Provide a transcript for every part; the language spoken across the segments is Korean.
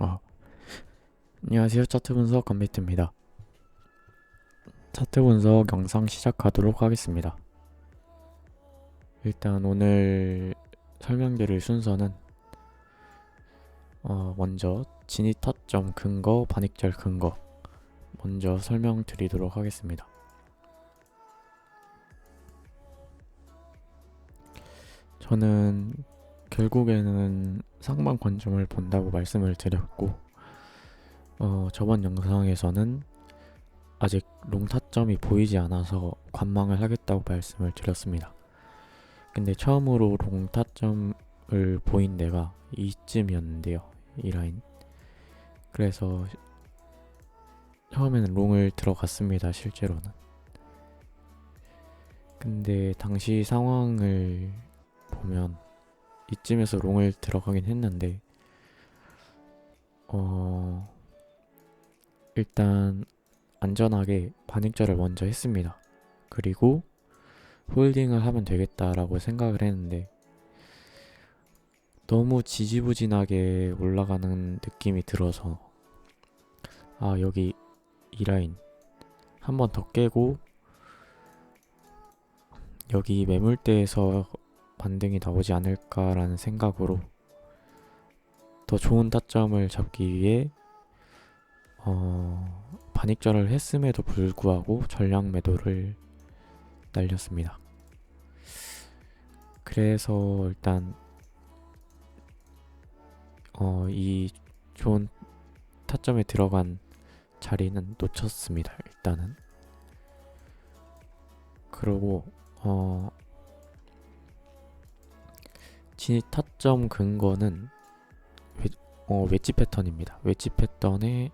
어. 안녕하세요. 차트 분석 건비트입니다. 차트 분석 영상 시작하도록 하겠습니다. 일단 오늘 설명드릴 순서는 어, 먼저 진입 타점 근거, 반익절 근거 먼저 설명드리도록 하겠습니다. 저는 결국에는 상반 관점을 본다고 말씀을 드렸고 어, 저번 영상에서는 아직 롱 타점이 보이지 않아서 관망을 하겠다고 말씀을 드렸습니다. 근데 처음으로 롱 타점을 보인 데가 이쯤이었는데요. 이 라인. 그래서 처음에는 롱을 들어갔습니다. 실제로는. 근데 당시 상황을 보면 이쯤에서 롱을 들어가긴 했는데 어 일단 안전하게 반익절을 먼저 했습니다. 그리고 홀딩을 하면 되겠다라고 생각을 했는데 너무 지지부진하게 올라가는 느낌이 들어서 아 여기 이 라인 한 번 더 깨고 여기 매물대에서 반등이 나오지 않을까라는 생각으로 더 좋은 타점을 잡기 위해 어, 반익절을 했음에도 불구하고 전량 매도를 날렸습니다. 그래서 일단 어, 이 좋은 타점에 들어간 자리는 놓쳤습니다. 일단은 그리고 어, 진입 타점 근거는 외, 어, 웨지 패턴입니다. 웨지 패턴의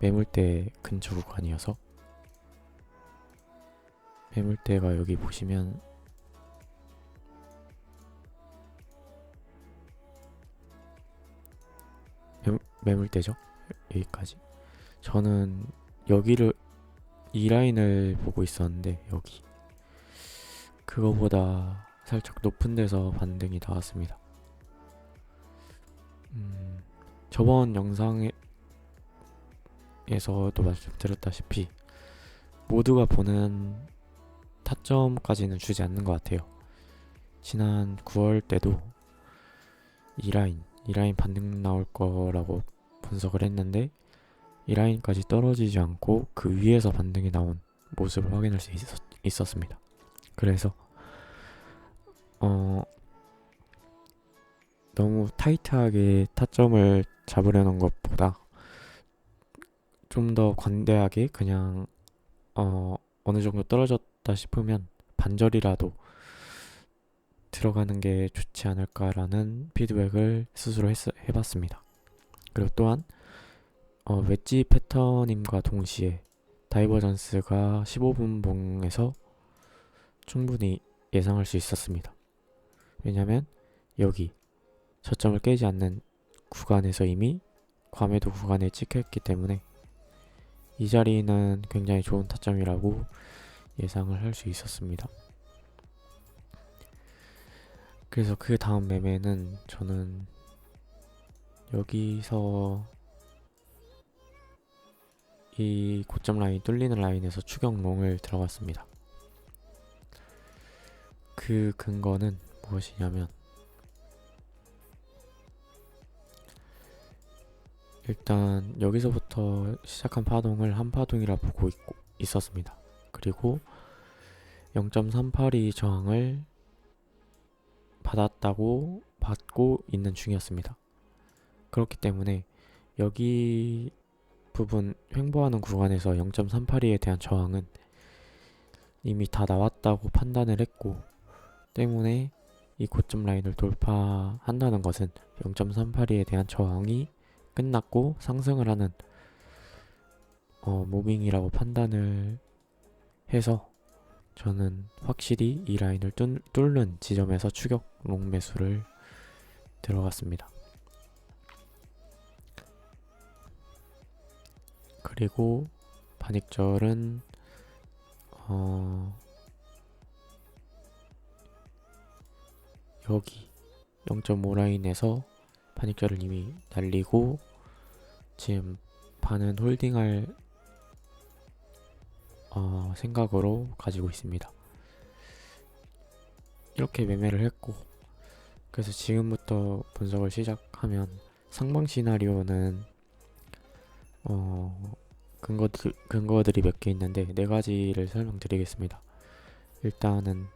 매물대 근처 구간이어서 매물대가 여기 보시면 매물, 매물대죠? 여기까지. 저는 여기를 이 라인을 보고 있었는데 여기 그거보다 살짝 높은 데서 반등이 나왔습니다. 음, 저번 영상에서도 말씀드렸다시피 모두가 보는 타점까지는 주지 않는 것 같아요. 지난 9월 때도 이 라인, 이 라인 반등 나올 거라고 분석을 했는데 이 라인까지 떨어지지 않고 그 위에서 반등이 나온 모습을 확인할 수 있었, 있었습니다. 그래서 어 너무 타이트하게 타점을 잡으려는 것보다 좀 더 관대하게 그냥 어 어느 정도 떨어졌다 싶으면 반절이라도 들어가는 게 좋지 않을까라는 피드백을 스스로 했, 해봤습니다. 그리고 또한 어, 웨지 패턴임과 동시에 다이버전스가 15분 봉에서 충분히 예상할 수 있었습니다. 왜냐면 여기 저점을 깨지 않는 구간에서 이미 과매도 구간에 찍혔기 때문에 이 자리는 굉장히 좋은 타점이라고 예상을 할 수 있었습니다. 그래서 그 다음 매매는 저는 여기서 이 고점 라인 뚫리는 라인에서 추격롱을 들어갔습니다. 그 근거는 무엇이냐면 일단 여기서부터 시작한 파동을 한 파동이라 보고 있고, 있었습니다. 그리고 0.38이 저항을 받았다고 받고 있는 중이었습니다. 그렇기 때문에 여기 부분 횡보하는 구간에서 0.38에 대한 저항은 이미 다 나왔다고 판단을 했고 때문에 이 고점 라인을 돌파한다는 것은 0.38에 대한 저항이 끝났고 상승을 하는 어, 무빙이라고 판단을 해서 저는 확실히 이 라인을 뚫, 뚫는 지점에서 추격 롱 매수를 들어갔습니다. 그리고 반익절은 어 여기 0.5 라인에서 반익절을 이미 날리고 지금 반은 홀딩할 어, 생각으로 가지고 있습니다. 이렇게 매매를 했고 그래서 지금부터 분석을 시작하면 상방 시나리오는 어, 근거들, 근거들이 몇 개 있는데 네 가지를 설명드리겠습니다. 일단은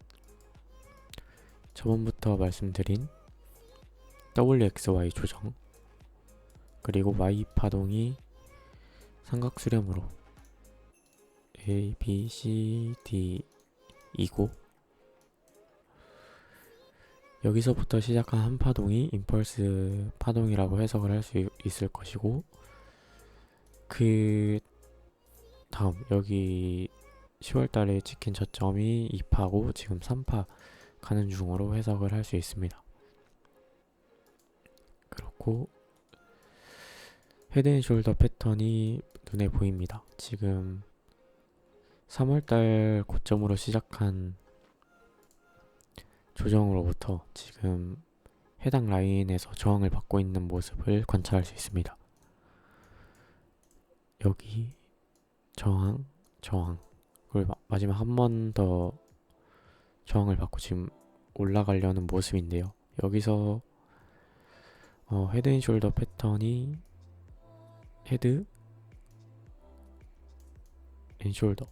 저번부터 말씀드린 WXY 조정 그리고 Y 파동이 삼각 수렴으로 A, B, C, D 이고 여기서부터 시작한 한 파동이 임펄스 파동이라고 해석을 할 수 있을 것이고 그 다음 여기 10월달에 찍힌 저점이 2파고 지금 3파 가는 중으로 해석을 할 수 있습니다. 그렇고 헤드앤숄더 패턴이 눈에 보입니다. 지금 3월달 고점으로 시작한 조정으로부터 지금 해당 라인에서 저항을 받고 있는 모습을 관찰할 수 있습니다. 여기 저항, 저항. 그리고 마- 마지막 한 번 더 저항을 받고 지금 올라가려는 모습인데요. 여기서 어, 헤드앤숄더 패턴이 헤드 앤숄더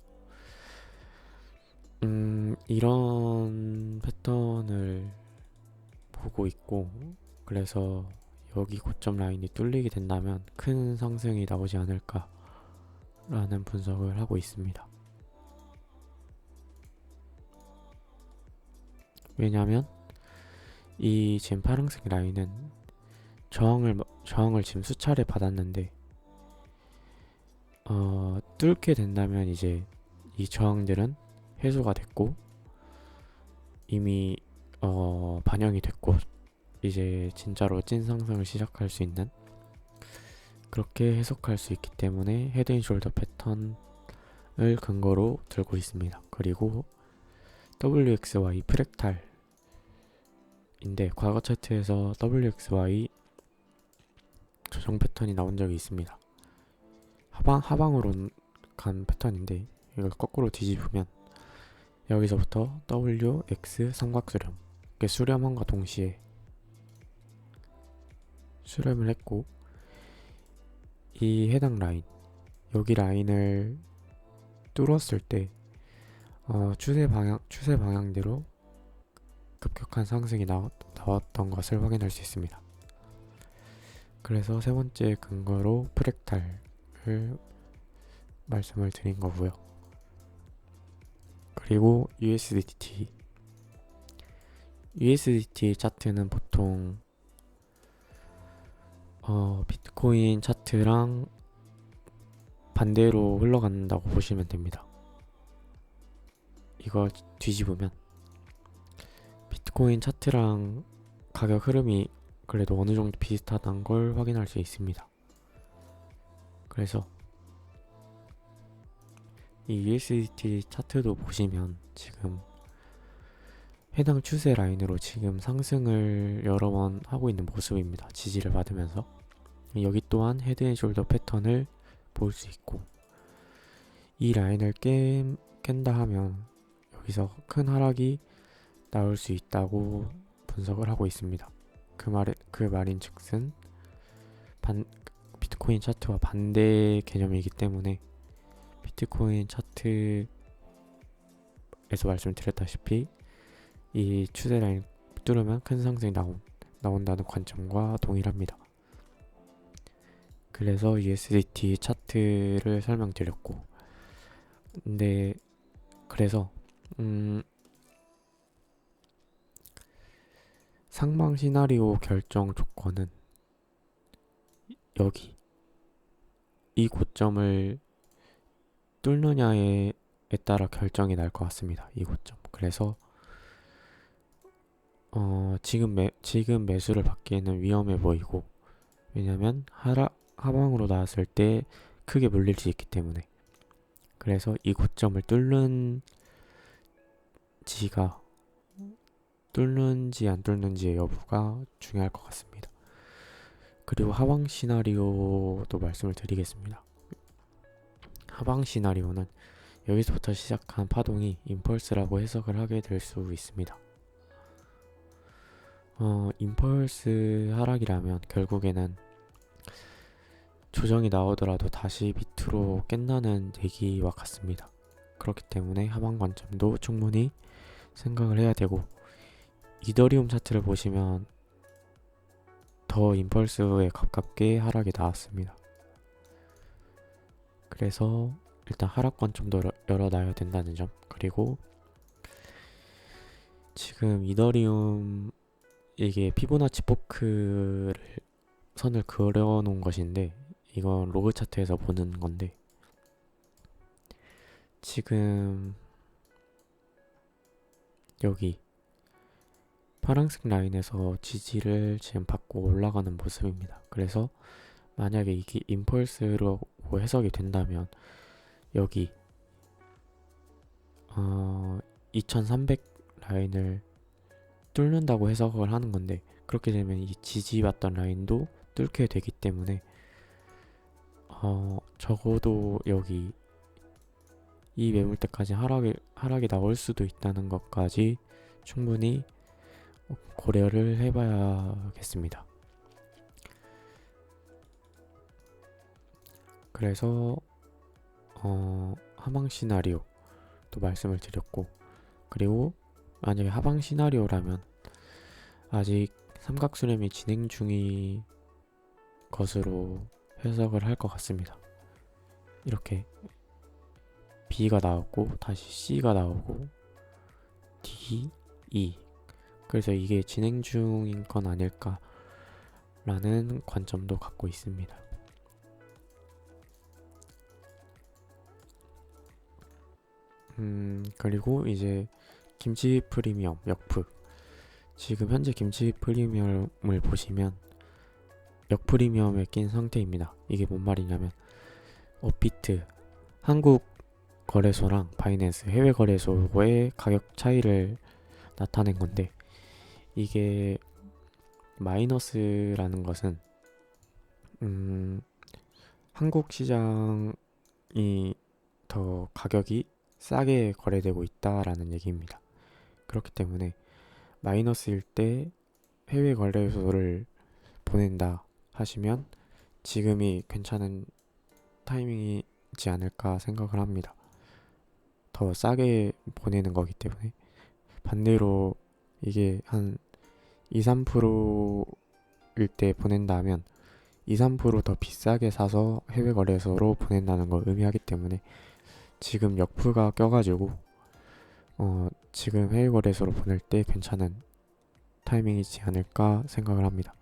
음, 이런 패턴을 보고 있고 그래서 여기 고점 라인이 뚫리게 된다면 큰 상승이 나오지 않을까 라는 분석을 하고 있습니다. 왜냐하면 이 지금 파란색 라인은 저항을 저항을 지금 수차례 받았는데 어, 뚫게 된다면 이제 이 저항들은 해소가 됐고 이미 어, 반영이 됐고 이제 진짜로 찐 상승을 시작할 수 있는 그렇게 해석할 수 있기 때문에 헤드앤숄더 패턴을 근거로 들고 있습니다. 그리고 WXY 프랙탈인데 과거 차트에서 WXY 조정 패턴이 나온 적이 있습니다. 하방 하방으로 간 패턴인데 이걸 거꾸로 뒤집으면 여기서부터 WX 삼각수렴 이게 수렴함과 동시에 수렴을 했고 이 해당 라인 여기 라인을 뚫었을 때 어, 추세 방향 추세 방향대로 급격한 상승이 나왔, 나왔던 것을 확인할 수 있습니다. 그래서 세 번째 근거로 프랙탈을 말씀을 드린 거고요. 그리고 USDT USDT 차트는 보통 어, 비트코인 차트랑 반대로 흘러간다고 보시면 됩니다. 이거 뒤집으면 비트코인 차트랑 가격 흐름이 그래도 어느 정도 비슷하다는 걸 확인할 수 있습니다. 그래서 이 USDT 차트도 보시면 지금 해당 추세 라인으로 지금 상승을 여러 번 하고 있는 모습입니다. 지지를 받으면서 여기 또한 헤드앤숄더 패턴을 볼 수 있고 이 라인을 깬, 깬다 하면 여기서 큰 하락이 나올 수 있다고 분석을 하고 있습니다. 그 말, 그 말인 즉슨 반, 비트코인 차트와 반대 개념이기 때문에 비트코인 차트에서 말씀드렸다시피 이 추세 라인 뚫으면 큰 상승이 나온, 나온다는 관점과 동일합니다. 그래서 USDT 차트를 설명드렸고 근데 그래서 음 상방 시나리오 결정 조건은 여기 이 고점을 뚫느냐에 따라 결정이 날 것 같습니다. 이 고점. 그래서 어 지금 매 지금 매수를 받기에는 위험해 보이고 왜냐면 하락 하방으로 나왔을 때 크게 물릴 수 있기 때문에 그래서 이 고점을 뚫는 지가 뚫는지 안 뚫는지의 여부가 중요할 것 같습니다. 그리고 하방 시나리오도 말씀을 드리겠습니다. 하방 시나리오는 여기서부터 시작한 파동이 임펄스라고 해석을 하게 될 수 있습니다. 어, 임펄스 하락이라면 결국에는 조정이 나오더라도 다시 밑으로 깬다는 얘기와 같습니다. 그렇기 때문에 하방 관점도 충분히 생각을 해야 되고 이더리움 차트를 보시면 더 임펄스에 가깝게 하락이 나왔습니다. 그래서 일단 하락 관점도 열어놔야 된다는 점 그리고 지금 이더리움 이게 피보나치 포크를 선을 그려 놓은 것인데 이건 로그 차트에서 보는 건데 지금 여기 파란색 라인에서 지지를 지금 받고 올라가는 모습입니다. 그래서 만약에 이게 임펄스로 해석이 된다면 여기 어, 2300 라인을 뚫는다고 해석을 하는 건데 그렇게 되면 이 지지받던 라인도 뚫게 되기 때문에 어, 적어도 여기 이 매물대까지 하락이, 하락이 나올 수도 있다는 것까지 충분히 고려를 해봐야겠습니다. 그래서 어, 하방 시나리오 또 말씀을 드렸고 그리고 만약에 하방 시나리오라면 아직 삼각수렴이 진행 중인 것으로 해석을 할 것 같습니다. 이렇게 B가 나오고 다시 C가 나오고 D, E 그래서 이게 진행 중인 건 아닐까라는 관점도 갖고 있습니다. 음, 그리고 이제 김치 프리미엄 역프 지금 현재 김치 프리미엄을 보시면 역프리미엄에 낀 상태입니다. 이게 뭔 말이냐면 업비트 한국 거래소랑 바이낸스 해외 거래소의 가격 차이를 나타낸 건데 이게 마이너스라는 것은 음, 한국 시장이 더 가격이 싸게 거래되고 있다라는 얘기입니다. 그렇기 때문에 마이너스일 때 해외 거래소를 보낸다 하시면 지금이 괜찮은 타이밍이지 않을까 생각을 합니다. 더 싸게 보내는 거기 때문에 반대로 이게 한 2, 3%일 때 보낸다면 2, 3%더 비싸게 사서 해외 거래소로 보낸다는 걸 의미하기 때문에 지금 역프가 껴가지고 어 지금 해외 거래소로 보낼 때 괜찮은 타이밍이지 않을까 생각을 합니다.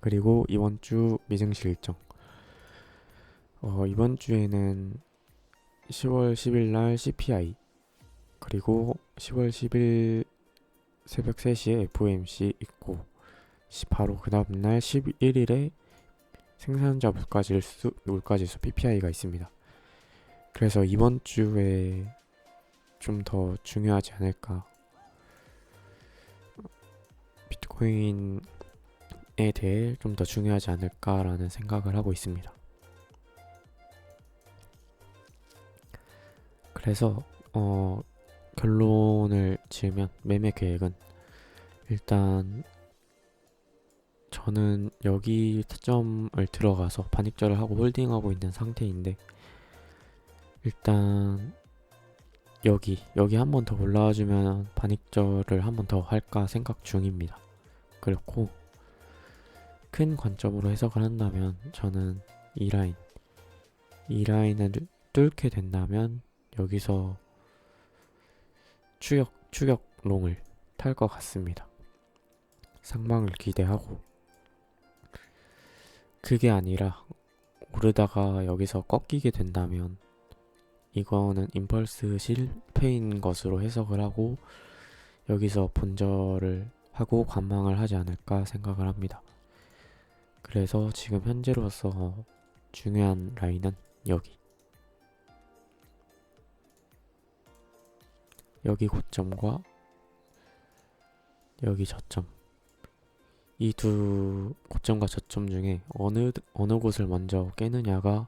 그리고 이번 주 미증시 일정 어 이번 주에는 10월 10일 날 CPI 그리고 10월 10일 새벽 3시에 FOMC 있고 바로 그 다음날 11일에 생산자 물가지수, 물가지수 PPI가 있습니다. 그래서 이번 주에 좀 더 중요하지 않을까. 비트코인에 대해 좀 더 중요하지 않을까라는 생각을 하고 있습니다. 그래서 어, 결론을 지으면 매매 계획은 일단 저는 여기 타점을 들어가서 반익절을 하고 홀딩하고 있는 상태인데 일단 여기 여기 한 번 더 올라와 주면 반익절을 한 번 더 할까 생각 중입니다. 그렇고 큰 관점으로 해석을 한다면 저는 이 라인 이 라인을 뚫게 된다면 여기서 추격 추격 롱을 탈 것 같습니다. 상방을 기대하고 그게 아니라 오르다가 여기서 꺾이게 된다면 이거는 임펄스 실패인 것으로 해석을 하고 여기서 본절을 하고 관망을 하지 않을까 생각을 합니다. 그래서 지금 현재로서 중요한 라인은 여기 여기 고점과 여기 저점 이 두 고점과 저점 중에 어느 어느 곳을 먼저 깨느냐가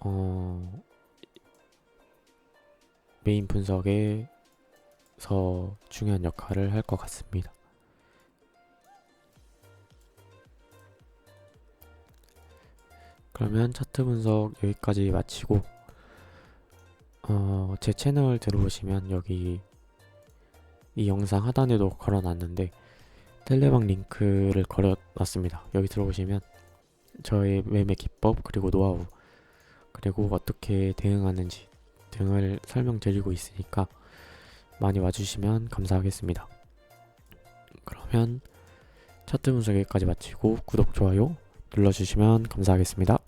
어 메인 분석에서 중요한 역할을 할 것 같습니다. 그러면 차트 분석 여기까지 마치고 어, 제 채널 들어오시면 여기 이 영상 하단에도 걸어놨는데 텔레방 링크를 걸어놨습니다. 여기 들어오시면 저의 매매 기법 그리고 노하우 그리고 어떻게 대응하는지 등을 설명드리고 있으니까 많이 와주시면 감사하겠습니다. 그러면 차트 분석 여기까지 마치고 구독, 좋아요 눌러주시면 감사하겠습니다.